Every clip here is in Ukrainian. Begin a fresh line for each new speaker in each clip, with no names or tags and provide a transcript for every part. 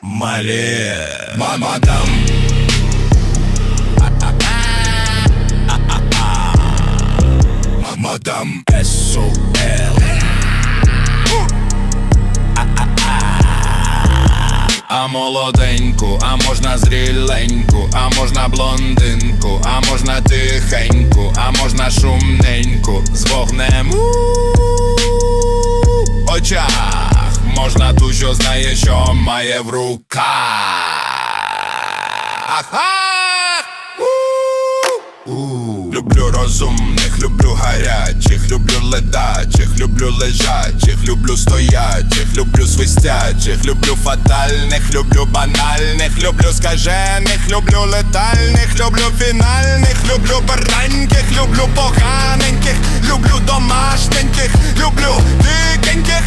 Мали, мама там. Мадам СОЛ А молоденьку, а можна зріленьку, а можна блондинку, а можна тихеньку, а можна шумненьку, з вогнем у очах, можна ту, що знає, що має в руках. Ах! У. Люблю розумних, люблю гарячих, люблю ледачих, люблю лежачих, люблю стоячих, люблю свистячих, люблю фатальних, люблю банальних, люблю скажених, люблю летальних, люблю фінальних, люблю бараньких, люблю поганеньких, люблю домашненьких, люблю дикеньких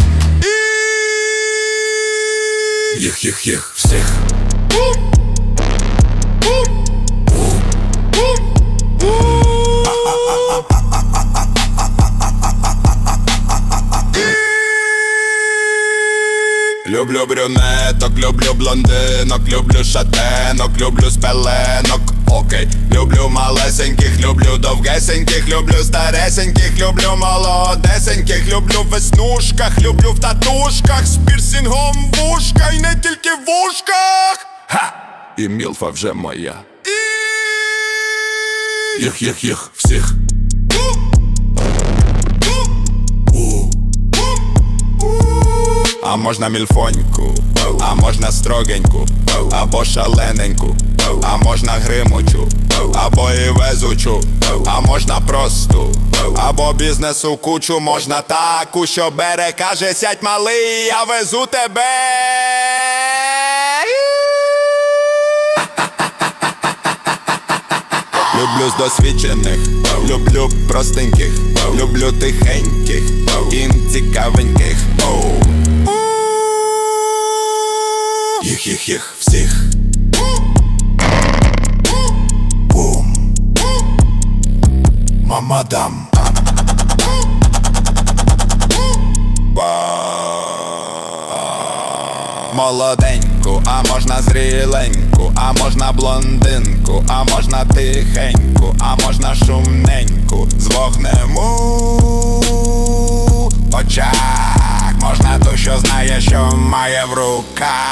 і їх, їх, їх всіх. Люблю брюнеток, люблю блондинок, люблю шатенок, люблю спеленок, окей, люблю малесеньких, люблю довгесеньких, люблю старесеньких, люблю молодесеньких, люблю в веснушках, люблю в татушках, з пірсингом в вушках і не тільки в вушках. Ха! І мілфа вже моя. Їх, їх, їх, всіх. А можна мільфоньку, а можна строгеньку, або шалененьку, а можна гримучу, або і везучу, а можна просту, або бізнесу кучу, можна таку, що бере, каже, сядь малий, я везу тебе. Люблю з досвідчених, люблю простеньких, люблю тихеньких, і цікавеньких. Їх, їх, всіх. Бум. Мамадам. Молоденьку, а можна зріленьку, а можна блондинку, а можна тихеньку, а можна шумненьку, з вогнем очах, можна ту, що знає, що має в руках.